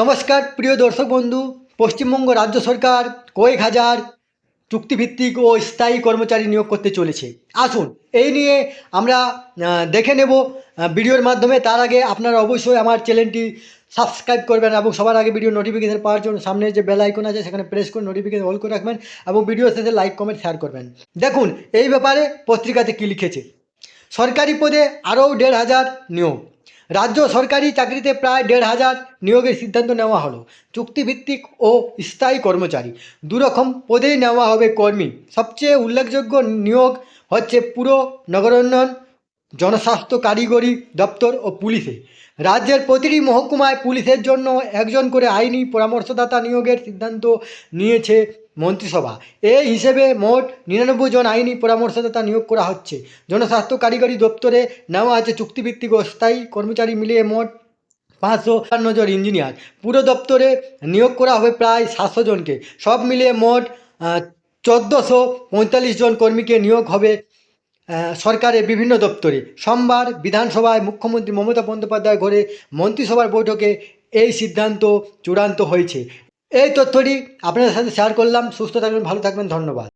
নমস্কার, প্রিয় দর্শক বন্ধু, পশ্চিমবঙ্গ রাজ্য সরকার কয়েক হাজার চুক্তিভিত্তিক ও স্থায়ী কর্মচারী নিয়োগ করতে চলেছে। আসুন, এই নিয়ে আমরা দেখে নেব ভিডিওর মাধ্যমে। তার আগে আপনারা অবশ্যই আমার চ্যানেলটি সাবস্ক্রাইব করবেন এবং সবার আগে ভিডিও নোটিফিকেশন পাওয়ার জন্য সামনে যে বেল আইকন আছে, সেখানে প্রেস করে নোটিফিকেশন অল করে রাখবেন এবং ভিডিও শেষে লাইক কমেন্ট শেয়ার করবেন। দেখুন, এই ব্যাপারে পত্রিকাতে কী লিখেছে? সরকারি পদে আরও দেড় হাজার নিয়োগ। রাজ্য সরকারি চাকরিতে প্রায় দেড় হাজার নিয়োগের সিদ্ধান্ত নেওয়া হলো। চুক্তিভিত্তিক ও স্থায়ী কর্মচারী দুরকম পদেই নেওয়া হবে কর্মী। সবচেয়ে উল্লেখযোগ্য নিয়োগ হচ্ছে পুরো নগরোন্নয়ন জনস্বাস্থ্য কারিগরি দপ্তর ও পুলিশে। রাজ্যের প্রতিটি মহকুমায় পুলিশের জন্য একজন করে আইনি পরামর্শদাতা নিয়োগের সিদ্ধান্ত নিয়েছে মন্ত্রিসভা। এই হিসেবে মোট নিরানব্বই জন আইনি পরামর্শদাতা নিয়োগ করা হচ্ছে। জনস্বাস্থ্য কারিগরি দপ্তরে নেওয়া আছে চুক্তিভিত্তিক ও স্থায়ী কর্মচারী মিলিয়ে মোট পাঁচশো আটান্ন জন ইঞ্জিনিয়ার। পুরো দপ্তরে নিয়োগ করা হবে প্রায় সাতশো জনকে। সব মিলিয়ে মোট চোদ্দোশো পঁয়তাল্লিশ জন কর্মীকে নিয়োগ হবে সরকারের বিভিন্ন দপ্তরে সোমবার বিধানসভায় মুখ্যমন্ত্রী মমতা বন্দ্যোপাধ্যায় ঘরে মন্ত্রিসভার বৈঠকে এই সিদ্ধান্ত চূড়ান্ত হয়েছে। এই তথ্যটি আপনাদের সাথে শেয়ার করলাম। সুস্থ থাকবেন, ভালো থাকবেন, ধন্যবাদ।